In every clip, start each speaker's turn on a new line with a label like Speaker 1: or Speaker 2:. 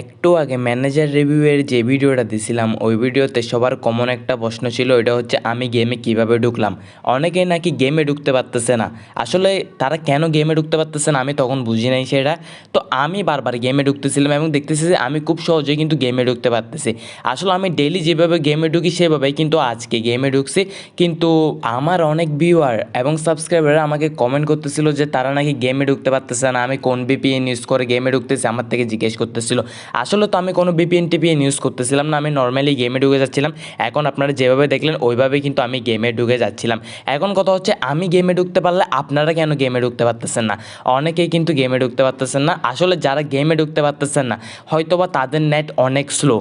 Speaker 1: একটু আগে ম্যানেজার রিভিউয়ের যে ভিডিওটা দিছিলাম, ওই ভিডিওতে সবার কমন একটা প্রশ্ন ছিল, ওইটা হচ্ছে, আমি গেমে কীভাবে ঢুকলাম? অনেকে নাকি গেমে ঢুকতে পারতেছে না। আসলে তারা কেন গেমে ঢুকতে পারতেছে না, আমি তখন বুঝি নাই সেটা। তো আমি বারবার গেমে ঢুকতেছিলাম এবং দেখতেছি যে, আমি খুব সহজেই কিন্তু গেমে ঢুকতে পারতেছি। আসলে আমি ডেলি যেভাবে গেমে ঢুকি, সেভাবেই কিন্তু আজকে গেমে ঢুকছি। কিন্তু আমার অনেক ভিউয়ার এবং সাবস্ক্রাইবার আমাকে কমেন্ট করতেছিল যে, তারা নাকি গেমে ঢুকতে পারতেছে না, আমি কোন বিপিএন ইউজ করে গেমে ঢুকতেছি? আমার থেকে জিজ্ঞেস করতেছিল। আসলে তো আমি কোনো বিপিএন টিপিএন ইউজ করতেছিলাম না, আমি নর্মালি গেমে ঢুকে যাচ্ছিলাম। এখন আপনারা যেভাবে দেখলেন ওইভাবেই কিন্তু আমি গেমে ঢুকে যাচ্ছিলাম। এখন কথা হচ্ছে, আমি গেমে ঢুকতে পারলে আপনারা কেন গেমে ঢুকতে পারতেছেন না? অনেকেই কিন্তু গেমে ঢুকতে পারতেছেন না। আসলে যারা গেমে ঢুকতে পারতেছেন না, হয়তোবা তাদের নেট অনেক স্লো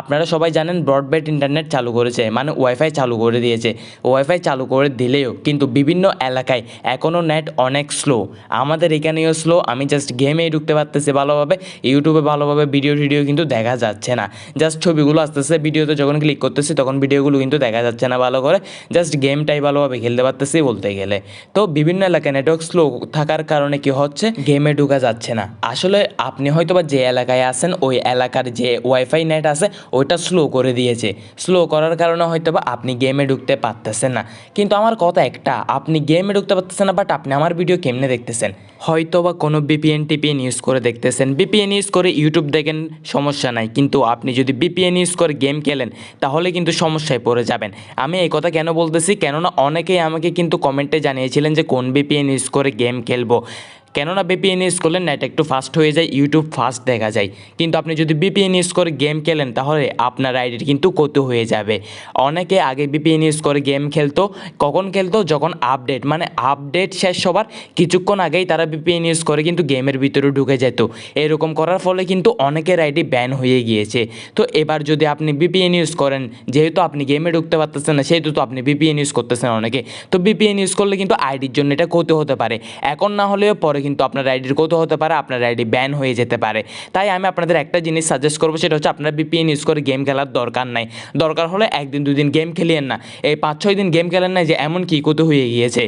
Speaker 1: আপনারা সবাই জানেন ব্রডব্যান্ড ইন্টারনেট চালু করেছে মানে ওয়াইফাই চালু করে দিয়েছে। ওয়াইফাই চালু করে দিলেও কিন্তু বিভিন্ন এলাকায় এখনও নেট অনেক স্লো আমাদের এখানেও স্লো আমি জাস্ট গেমেই ঢুকতে পারতেছি ভালোভাবে ইউটিউবে ভালোভাবে ভিডিও টিডিও কিন্তু দেখা যাচ্ছে না। জাস্ট ছবিগুলো আসতেছে ভিডিওতে যখন ক্লিক করতেছি তখন ভিডিওগুলো কিন্তু দেখা যাচ্ছে না ভালো করে। জাস্ট গেমটাই ভালোভাবে খেলতে পারতেছি বলতে গেলে। তো বিভিন্ন এলাকায় নেটওয়ার্ক স্লো থাকার কারণে কি হচ্ছে? গেমে ঢুকা যাচ্ছে না। আসলে আপনি হয়তো বা যে এলাকায় আছেন, ওই এলাকার যে ওয়াইফাই নেট আছে ওইটা স্লো করে দিয়েছে। স্লো করার কারণে হয়তো বা আপনি গেমে ঢুকতে পারতেছেন না। কিন্তু আমার কথা একটা, আপনি গেমে ঢুকতে পারতেছেন না বাট আপনি আমার ভিডিও কেমনে দেখতেছেন? হয়তো বা কোনো বিপিএন টিপিএন ইউজ করে দেখতেছেন। বিপিএন ইউজ করে ইউটিউব দেখেন, সমস্যা নাই। কিন্তু আপনি যদি বিপিএন ইউজ করে গেম খেলেন, তাহলে কিন্তু সমস্যায় পড়ে যাবেন। আমি এই কথা কেন বলতেছি? কেননা অনেকেই আমাকে কিন্তু কমেন্টে জানিয়েছিলেন যে কোন বিপিএন ইউজ করে গেম খেলব। কেননা বিপিএন ইউজ করলে নেট একটু ফাস্ট হয়ে যায় ইউটিউব ফাস্ট দেখা যায়। কিন্তু আপনি যদি বিপিএন ইউজ করে গেম খেলেন, তাহলে আপনার আইডির কিন্তু কত হয়ে যাবে। অনেকে আগে বিপিএন ইউজ করে গেম খেলতো, কখন খেলতো? যখন আপডেট মানে আপডেট শেষ হবার কিছুক্ষণ আগেই তারা বিপিএন ইউজ করে কিন্তু গেমের ভিতরে ঢুকে যেত। এরকম করার ফলে কিন্তু অনেকের আইডি ব্যান হয়ে গিয়েছে। তো এবার যদি আপনি বিপিএন ইউজ করেন যেহেতু আপনি গেমে ঢুকতে পারতেছেন না, সেহেতু তো আপনি বিপিএন ইউজ করতেছেন অনেকে। তো বিপিএন ইউজ করলে কিন্তু আইডির জন্য এটা ক্ষতি হতে পারে। এখন না হলেও পরে কিন্তু আপনার আইডির কত হতে পারে, আপনার আইডি ব্যান হয়ে যেতে পারে। তাই আমি আপনাদের একটা জিনিস সাজেস্ট করব, সেটা হচ্ছে আপনার বিপিএন ইউজ করে গেম খেলার দরকার নাই। দরকার হলে একদিন দুদিন গেম খেলিয়েন না। এই পাঁচ ছয় দিন গেম খেলেন না যে এমন কি কত হয়ে গিয়েছে।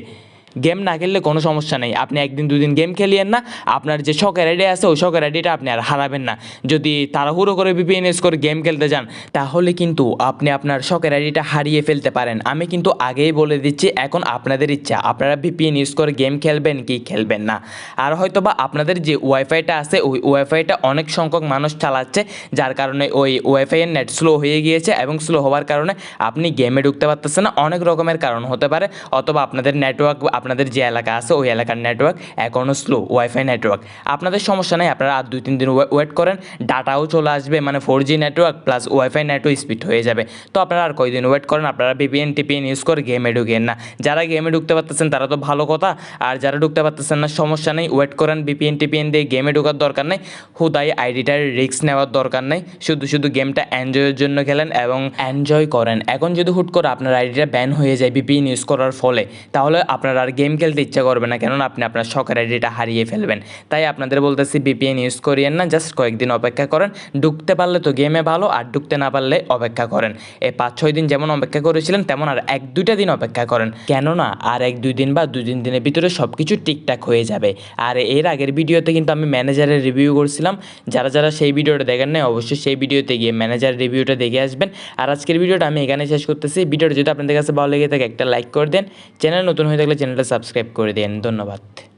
Speaker 1: গেম না খেললে কোনো সমস্যা নেই। আপনি একদিন, দুদিন গেম খেলিয়েন না। আপনার যে শখের আইডি আছে, ওই শখের আইডিটা আপনি আর হারাবেন না। যদি তাড়াহুড়ো করে বিপিএন ইউজ করে গেম খেলতে যান, তাহলে কিন্তু আপনি আপনার শখের আইডিটা হারিয়ে ফেলতে পারেন। আমি কিন্তু আগেই বলে দিচ্ছি, এখন আপনাদের ইচ্ছা। আপনারা ভিপিএন ইউজ করে গেম খেলবেন কি খেলবেন না। আর হয়তো বা আপনাদের যে ওয়াইফাইটা আছে, ওই ওয়াইফাইটা অনেক সংখ্যক মানুষ চালাচ্ছে, যার কারণে ওই ওয়াইফাইয়ের নেট স্লো হয়ে গিয়েছে এবং স্লো হওয়ার কারণে আপনি গেমে ঢুকতে পারতেছেন না। অনেক রকমের কারণ হতে পারে, অথবা আপনাদের নেটওয়ার্ক আপনাদের যে এলাকা আছে, ওই এলাকার নেটওয়ার্ক এখনও স্লো ওয়াইফাই নেটওয়ার্ক আপনাদের সমস্যা নেই, আপনারা আর দুই, তিন দিন ওয়েট করেন ডাটাও চলে আসবে মানে four G network plus wifi নেটও speed হয়ে যাবে। তো আপনারা আর কয়দিন ওয়েট করেন, আপনারা ভিপিএন টিপিএন ইউজ করে গেমে ঢুকেন না। যারা গেমে ঢুকতে পারতেছেন, তারা তো ভালো কথা, আর যারা ঢুকতে পারতেছেন না, সমস্যা নেই ওয়েট করেন ভিপিএন টিপিএন দিয়ে গেমে ঢোকার দরকার নেই। হুদাই আইডিটার রিস্ক নেওয়ার দরকার নেই। শুধু শুধু গেমটা এনজয়ের জন্য খেলেন এবং এনজয় করেন। এখন যদি হুট করে আপনার আইডিটা ব্যান হয়ে যায় ভিপিএন ইউজ করার ফলে, তাহলে আপনার আর গেম খেলতে ইচ্ছা করবে না, কেননা আপনি আপনার শখের আইডিটা হারিয়ে ফেলবেন। তাই আপনাদের বলতেছি বিপিএন ইউজ করিয়েন না জাস্ট কয়েকদিন অপেক্ষা করেন। ঢুকতে পারলে তো গেমে ভালো, আর ঢুকতে না পারলে অপেক্ষা করেন। এই পাঁচ ছয় দিন যেমন অপেক্ষা করেছিলেন, তেমন আর এক দুইটা দিন অপেক্ষা করেন। কেননা আর এক দুই দিন বা দুই তিন দিনের ভিতরে সব কিছু ঠিকঠাক হয়ে যাবে। আর এর আগের ভিডিওতে কিন্তু আমি ম্যানেজারের রিভিউ করছিলাম। যারা যারা সেই ভিডিওটা দেখেন নাই, অবশ্যই সেই ভিডিওতে গিয়ে ম্যানেজার রিভিউটা দেখে আসবেন। আর আজকের ভিডিওটা আমি এখানে শেষ করতেছি। ভিডিওটা যদি আপনাদের কাছে ভালো লেগে থাকে, একটা লাইক করে দেন। চ্যানেল নতুন হয়ে থাকলে চ্যানেলটা সাবস্ক্রাইব করে দেন ধন্যবাদ।